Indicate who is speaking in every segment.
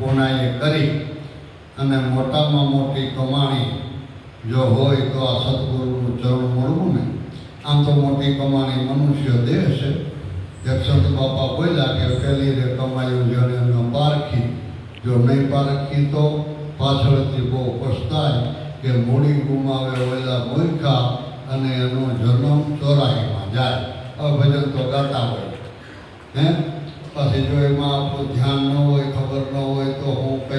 Speaker 1: પોનાએ કરી અને મોટામાં મોટી કમાણી જો હોય તો આ સદગુરુનું ચરણ મળવું ને આમ તો મોટી કમાણી મનુષ્ય દેહ છે. એક સંત બાપા બોલ્યા કે પહેલી રે કમાયું જેને ન પારખી. જો નહીં પારખી તો પાછળથી બહુ પછતાય કે મૂડી ગુમાવે ઓલા મૂર્ખા અને એનો જન્મ ચોરાહીમાં જાય. અભજન તો ગાતા હોય. હે? પછી જો એમાં આપણું ધ્યાન ન હોય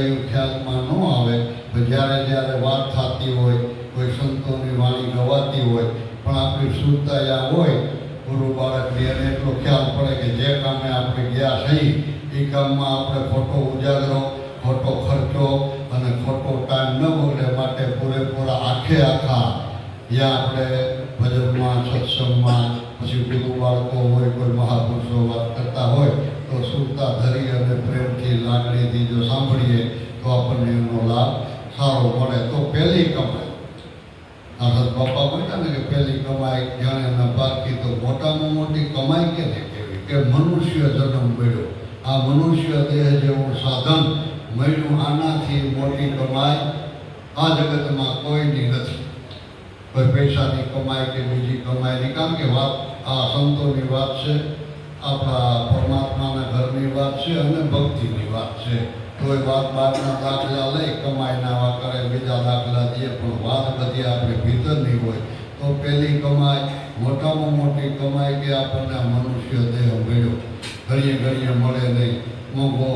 Speaker 1: હું ખ્યાલમાં ન આવે, પણ જ્યારે જ્યારે વાત થતી હોય, કોઈ સંતોની વાણી ગવાતી હોય, પણ આપણી શુદ્ધતા હોય, ગુરુ બાળકની એને એટલો ખ્યાલ પડે કે જે કામે આપણે ગયા થઈ એ કામમાં આપણે ખોટો ઉજાગરો, ખોટો ખર્ચો અને ખોટો ટાઈમ ન બગડે માટે પૂરેપૂરા આખે આખા યા આપણે ભજનમાં, સત્સંગમાં, પછી ગુરુ બાળકો હોય, કોઈ મહાપુરુષો વાત કરતા હોય, તો સુરતા ધરી અને પ્રેમથી લાગણીથી જો સાંભળીએ તો લાભ સારો મળે તો પહેલી કમાઈ આખત બાપા બોલ્યા ને કે પહેલી કમાઈ જાણે બાકી તો મોટામાં મોટી કમાઈ કે કેવી કે મનુષ્ય જન્મ મળ્યો. આ મનુષ્ય દેહ જેવું સાધન મળ્યું, આનાથી મોટી કમાઈ આ જગતમાં કોઈની નથી. કોઈ પૈસાની કમાઈ કે બીજી કમાઈની? કારણ કે વાત આ સંતોની વાત છે, આપણા પરમાત્માના ઘરની વાત છે અને ભક્તિની વાત છે. કોઈ વાત બાદના દાખલા લઈ કમાઈના વા કરે બીજા દાખલા દે પણ વાત બધી આપણે ભીતરની હોય તો પહેલી કમાઈ મોટામાં મોટી કમાઈ કે આપણને આ મનુષ્ય દેહ મળ્યો. ઘડીએ ઘડીએ મળે નહીં. મોંઘો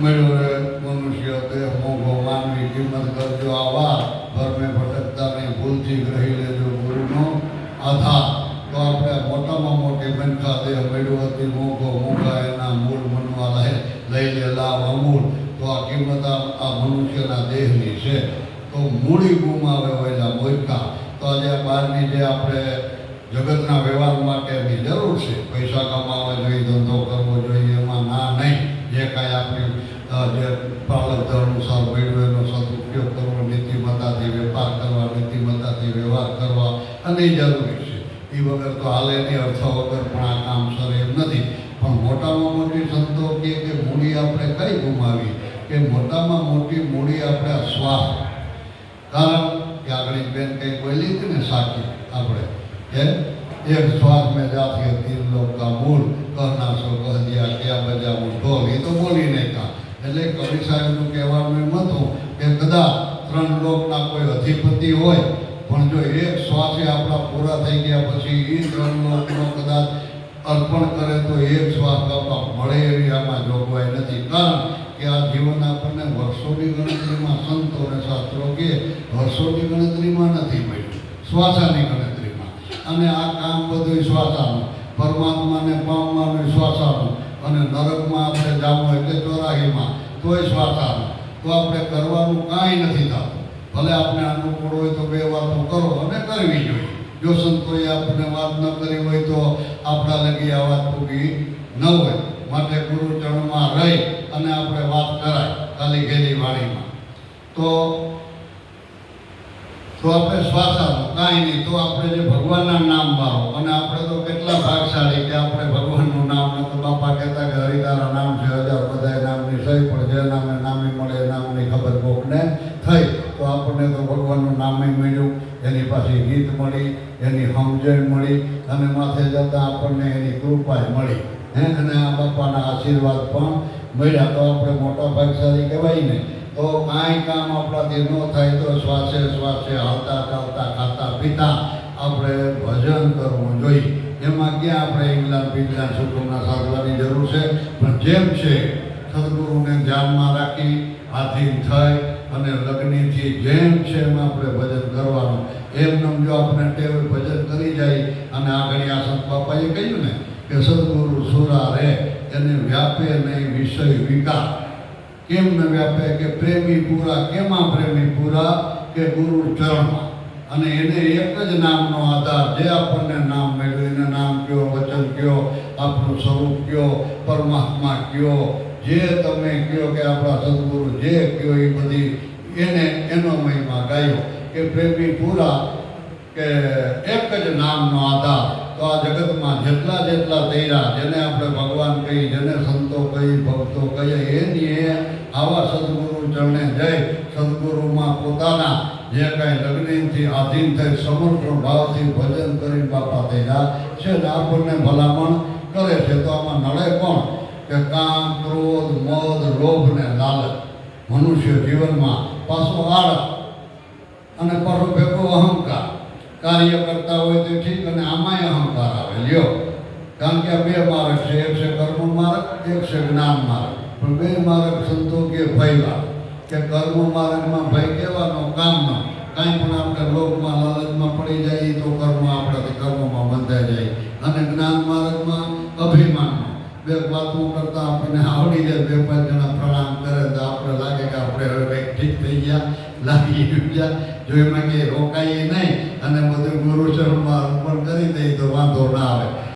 Speaker 1: મળ્યો રે મનુષ્ય દેહ મોંઘો માનવી કિંમત કરજો. આ વાત ભરમે ભટકતા નહીં ભૂલથી ગ્રહી લેજો ગુરુનો આધાર. તો આપણે મોટામાં મોટી બનખા દેહ મળ્યો હતી, મોંઘો, મોંઘા એના મૂળ મનવા લઈ લઈ લે લાભ અમૂલ તો આ કિંમત આ મનુષ્યના દેહની છે. તો મૂડી ગુમાવે હોયલા મોયકા તો આજે બહારની જે આપણે જગતના વ્યવહાર માટેની જરૂર છે, પૈસા કમાવા જોઈએ, ધંધો કરવો જોઈએ, એમાં ના નહીં. જે કાંઈ આપણી જે પાલક અનુસાર મેળવ્યો એનો સદુપયોગ કરવો, નીતિમત્તાથી વેપાર કરવા, નીતિમત્તાથી વ્યવહાર કરવા, અને જરૂરી છે. એ વગર તો હાલે નહીં, અર્થ વગર પણ આ કામ સર એમ નથી. પણ મોટામાં મોટી સંતો કે મૂડી આપણે કઈ ગુમાવી? કે મોટામાં મોટી મૂડી આપણે શ્વાસ કારણ કે એક બેન કંઈક બોલી હતી ને સાચી આપણે, કે એક શ્વાસ મેં જાતી તીર લોકા મૂળ કહના સો કહ્યા ક્યાં બજાવું ઢોલ એ તો બોલી નહીં કા. એટલે કવિ સાહેબનું કહેવાનું એમ હતું કે કદાચ ત્રણ લોકના કોઈ અધિપતિ હોય, પણ જો એક શ્વાસે આપણા પૂરા થઈ ગયા પછી એ ત્રણ લોકનો કદાચ અર્પણ કરે તો એક શ્વાસ આપણા મળે એવી આમાં જોગવાઈ નથી. કારણ કે આ જીવન આપણને વર્ષોની ગણતરીમાં સંતો અને શાસ્ત્રો કે વર્ષોની ગણતરીમાં નથી મળ્યું, શ્વાસાની ગણતરીમાં. અને આ કામ બધું શ્વાસાનું, પરમાત્માને પામવાનું શ્વાસાનું અને નરકમાં આપણે જાવું એટલે ચોરાહીમાં, તોય શ્વાસાનું. તો આપણે કરવાનું કાંઈ નથી થતું. ભલે આપણે અનુકૂળ હોય તો બે વાતો કરો અને કરવી જોઈએ. જો સંતોએ આપણને વાત ન કરી હોય તો આપણા લગી આ વાત પૂરી ન હોય. માટે ગુરુ ચરણમાં રહી. અને આપણે વાત કરાય ખાલી ઘેરી વાણીમાં. તો તો આપણે શ્વાસાનું કાંઈ નહીં, તો આપણે જે ભગવાનના નામ મારો અને આપણે તો કેટલા ભાગશાળી કે આપણે ભગવાનનું નામ ને તો બાપા કહેતા કે હરિતારા નામ છે, હજાર બધા નામની સહી, પણ જે નામે નામે મળે એ નામની ખબર કોકને થઈ. તો આપણને તો ભગવાનનું નામે મળ્યું, એની પાસે ગીત મળી, એની સમજણ મળી, અને માથે જતાં આપણને એની કૃપા મળી. હે, અને આ બાપાના આશીર્વાદ પણ મળ્યા. તો આપણે મોટા ભાગશાળી કહેવાય ને. તો કાંઈ કામ આપણાથી ન થાય તો શ્વાસે શ્વાસે હાલતા ચાલતા, ખાતા પીતા આપણે ભજન કરવું જોઈએ. એમાં ક્યાં આપણે ઇંગ્લેન્ડ બિંગ્લેન્ડ સુકુમના સાધવાની જરૂર છે? પણ જેમ છે, સદગુરુને ધ્યાનમાં રાખી આધીન થઈ અને લગ્નથી જેમ છે એમ આપણે ભજન કરવાનું. એમ જો આપણે ટેવ ભજન કરી જાય, અને આગળ આ સંત બાપાએ કહ્યું ને કે, સદગુરુ સુરા રહે એને વ્યાપે નહીં વિષય વિકાર કેમ ન વ્યાપે? કે પ્રેમી પૂરા કેમાં પ્રેમી પૂરા? કે ગુરુ ચરણમાં. અને એને એક જ નામનો આધાર જે આપણને નામ મળ્યું એને નામ કયો, વચન કયો, આપણું સ્વરૂપ કયો, પરમાત્મા કયો, જે તમે કયો કે આપણા સદગુરુ જે કયો, એ બધી એને, એનો મહિમા ગાયો. કે પ્રેમી પૂરા કે એક જ નામનો આધાર તો આ જગતમાં જેટલા જેટલા તૈરા જેને આપણે ભગવાન કહી જેને સંતો કહી ભક્તો કહીએ એની એ આવા સદગુરુ ચરણે જઈ સદગુરુમાં પોતાના જે કાંઈ લગ્નથી આધીન થઈ સમર્પણ ભાવથી ભજન કરી બાપા થયા છે ને આપણને ભલામણ કરે છે તો આમાં નડે કોણ? કે કામ, ક્રોધ, મદ, લોભ ને લાલચ. મનુષ્ય જીવનમાં પાછો આળસ અને પાછો ભેગો અહંકાર કાર્ય કરતા હોય તો ઠીક અને આમાંય અહંકાર આવે. લ્યો. કારણ કે આ બે માર્ગ છે. એક છે કર્મ માર્ગ, એક છે જ્ઞાન માર્ગ. પણ બે માર્ગ સંતો કે ભયવા કે કર્મ માર્ગમાં ભય કહેવાનો કામમાં કાંઈ પણ આપણે લોકમાં લાલચમાં પડી જાય તો કર્મ આપણાથી કર્મમાં બંધાઈ જાય. અને જ્ઞાન માર્ગમાં અભિમાનમાં બે વાતો કરતા આપણને આવડી જાય. બે પાંચ જણા પ્રણામ કરે તો આપણે લાગે કે આપણે હવે કંઈક ઠીક થઈ ગયા, લાગી ગયા. જો એમાં કે રોકાઈએ નહીં અને બધું ગુરુ ચરણમાં અર્પણ કરી દઈએ તો વાંધો ના આવે.